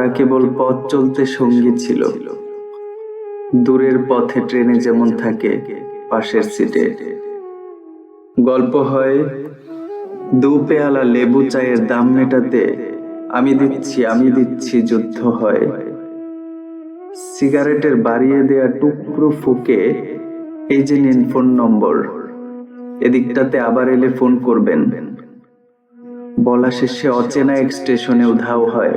তারা কেবল পথ চলতে সঙ্গী ছিল। দূরের পথে ট্রেনে যেমন থাকে, পাশের সিটে। গল্প হয়, দু পেয়ালা লেবু চায়ের দাম মেটাতে, আমি দিচ্ছি আমি দিচ্ছি যুদ্ধ হয়। সিগারেটের বাড়িয়ে দেয়া টুকরো ফুকে, এই যে নিন ফোন নম্বর। এদিকটাতে আবার এলে ফোন করবেন। বলা শেষে অচেনা এক স্টেশনে উধাও হয়।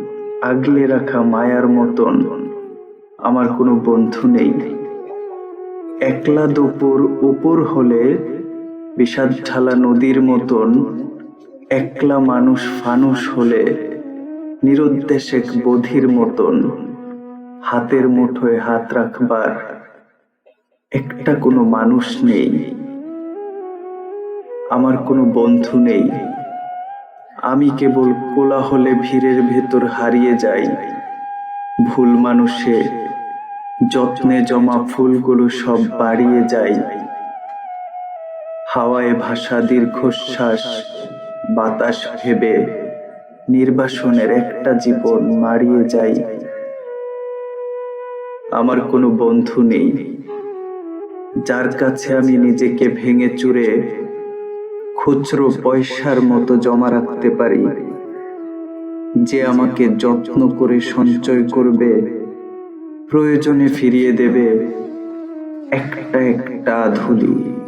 আগলে রাখা মায়ার মতন। আমার কোনো বন্ধু নেই। একলা দুপুর উপর হলে বিষাদ ঢালা নদীর মতন একলা মানুষ ফানুষ হলে নিরুদ্দেশ এক বধির মতন হাতের মুঠোয় হাত রাখবার একটা কোনো মানুষ নেই। আমার কোনো বন্ধু নেই। আমি কেবল কোলাহলে ভিড়ের ভেতর হারিয়ে যাই। ভুল মানুষে, যত্নে জমা ফুলগুলো সব বাড়িয়ে যায় হাওয়ায় ভাষা দীর্ঘশ্বাস, বাতাস ভেবে নির্বাসনের একটা জীবন মারিয়ে যাই। আমার কোনো বন্ধু নেই, যার কাছে আমি নিজেকে ভেঙে চুরে খুচরো পয়সার মতো জমা রাখতে পারি। যে আমাকে যত্ন করে সঞ্চয় করবে, প্রয়োজনে ফিরিয়ে দেবে। একটা একটা ধুলি।